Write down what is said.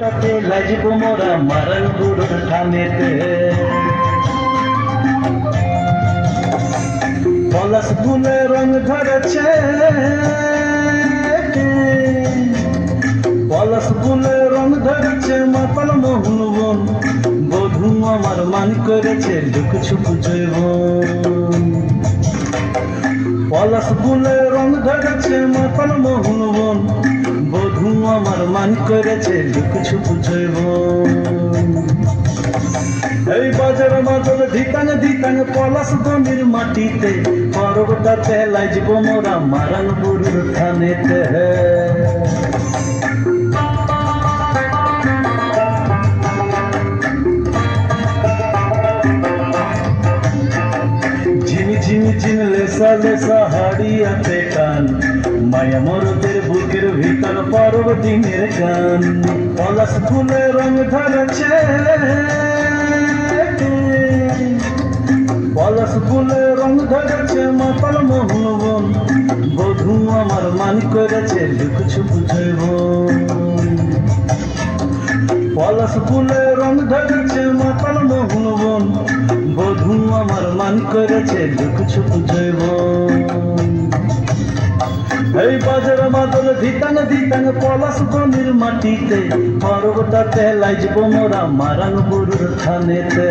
তাতে লাজব মোরা মারাল গুরুর ঠানেতে পলাশ ফুলে রং ধরেছে। পলাশ ফুলে রং ধরেছে, মাতাল মোহন বন। বধু আমার মান করেছে লুক ছুপ জৈবন। পলাশ ফুলে রং ধরেছে, মাতাল মোহন বন। বধু আমার মান করেছে কিছু জৈবন এই বাজার মাদল ধিতাং ধিতাং পলাশ জমির মাটিতে পর্বতাতে লাজব মোরা মারাল বুরুর থানেতে। ঝিম লেসা লেসা হাড়িয়াতে টান মায়া মরদের বুকের ভিতর পরব দিনের গান। পলাশ ফুলে রং ধরেছে পলাশ ফুলে রং ধরেছে মাতাল মোহন বন বধু আমার মান করেছে লুক ছুপ জৈব পলাশ ফুলে রং ধরেছে মাতাল মোহন বধু আমার মান করেছে লুক ছুপ জৈব এই বাজার মাদল ধিতাং ধিতাং, পলাশ পানির মাটিতে পর্বটাতে লাইজব মোরা মারাং বুরুর থানেতে।